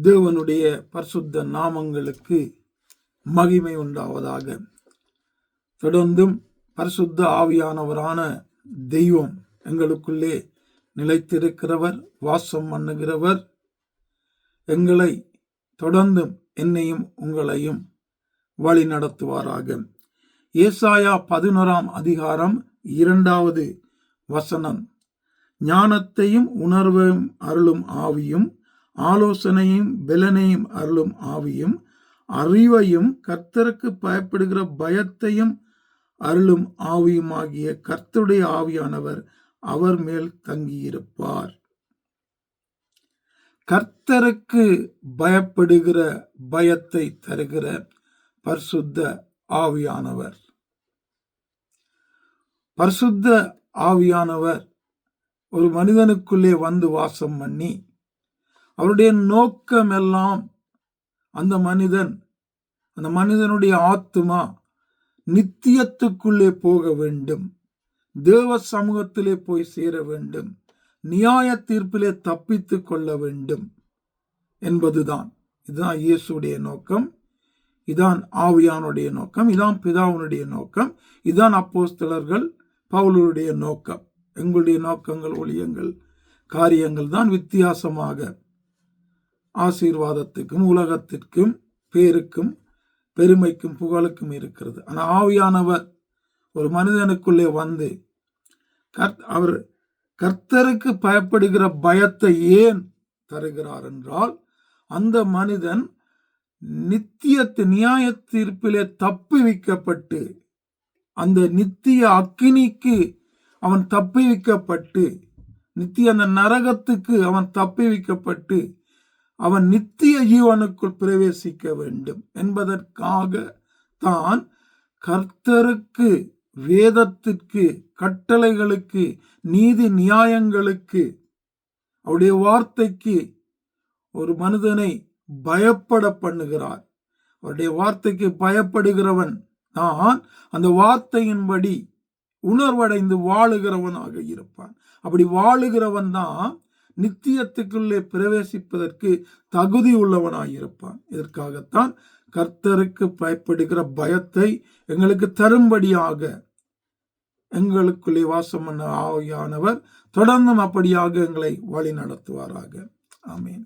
தேவனுடைய பரிசுத்த நாமங்களுக்கு மகிமை உண்டாவதாக. தொடர்ந்தும் பரிசுத்த ஆவியானவரான தெய்வம் எங்களுக்குள்ளே நிலைத்திருக்கிறவர் வாசம் பண்ணுகிறவர் எங்களை தொடர்ந்தும் என்னையும் உங்களையும் வழி நடத்துவாராக. ஏசாயா பதினோராம் அதிகாரம் இரண்டாவது வசனம். ஞானத்தையும் உணர்வையும் அருளும் ஆவியும் ஆலோசனையும் பலனையும் அருளும் ஆவியும் அறிவையும் கர்த்தருக்கு பயப்படுகிற பயத்தையும் அருளும் ஆவியுமாகிய கர்த்தருடைய ஆவியானவர் அவர் மேல் தங்கியிருப்பார். கர்த்தருக்கு பயப்படுகிற பயத்தை தருகிற பரிசுத்த ஆவியானவர். பரிசுத்த ஆவியானவர் ஒரு மனிதனுக்குள்ளே வந்து வாசம் பண்ணி அவருடைய நோக்கம் எல்லாம் அந்த மனிதன் அந்த மனிதனுடைய ஆத்மா நித்தியத்துக்குள்ளே போக வேண்டும். தேவ சமூகத்திலே போய் சேர வேண்டும். நியாய தீர்ப்பிலே தப்பித்து கொள்ள வேண்டும் என்பதுதான். இதுதான் இயேசுடைய நோக்கம். இதான் ஆவியானுடைய நோக்கம். இதான் பிதாவுனுடைய நோக்கம். இதான் அப்போஸ்தலர்கள் பவுலருடைய நோக்கம். எங்களுடைய நோக்கங்கள் ஒளியங்கள் காரியங்கள் தான் வித்தியாசமாக ஆசீர்வாதத்துக்கும் உலகத்திற்கும் பேருக்கும் பெருமைக்கும் புகழுக்கும் இருக்கிறது. ஆனால் ஆவியானவர் ஒரு மனிதனுக்குள்ளே வந்து அவர் கர்த்தருக்கு பயப்படுகிற பயத்தை ஏன் தருகிறார் என்றால் அந்த மனிதன் நித்தியத்து நியாய தீர்ப்பிலே தப்பி வைக்கப்பட்டு அந்த நித்திய அக்கினிக்கு அவன் தப்பி வைக்கப்பட்டு நித்திய அந்த நரகத்துக்கு அவன் தப்பி வைக்கப்பட்டு அவன் நித்திய ஜீவனுக்குள் பிரவேசிக்க வேண்டும் என்பதற்காக தான் கர்த்தருக்கு வேதத்திற்கு கட்டளைகளுக்கு நீதி நியாயங்களுக்கு அவருடைய வார்த்தைக்கு ஒரு மனிதனை பயப்பட பண்ணுகிறார். அவருடைய வார்த்தைக்கு பயப்படுகிறவன் தான் அந்த வார்த்தையின்படி உணர்வடைந்து வாழுகிறவனாக இருப்பான். அப்படி வாழுகிறவன் தான் நித்தியத்துக்குள்ளே பிரவேசிப்பதற்கு தகுதி உள்ளவனாயிருப்பான். இதற்காகத்தான் கர்த்தருக்கு பயப்படுகிற பயத்தை எங்களுக்கு தரும்படியாக எங்களுக்குள்ளே வாசம் பண்ண ஆகியானவர் தொடர்ந்தும் அப்படியாக எங்களை வழி நடத்துவாராக ஆமீன்.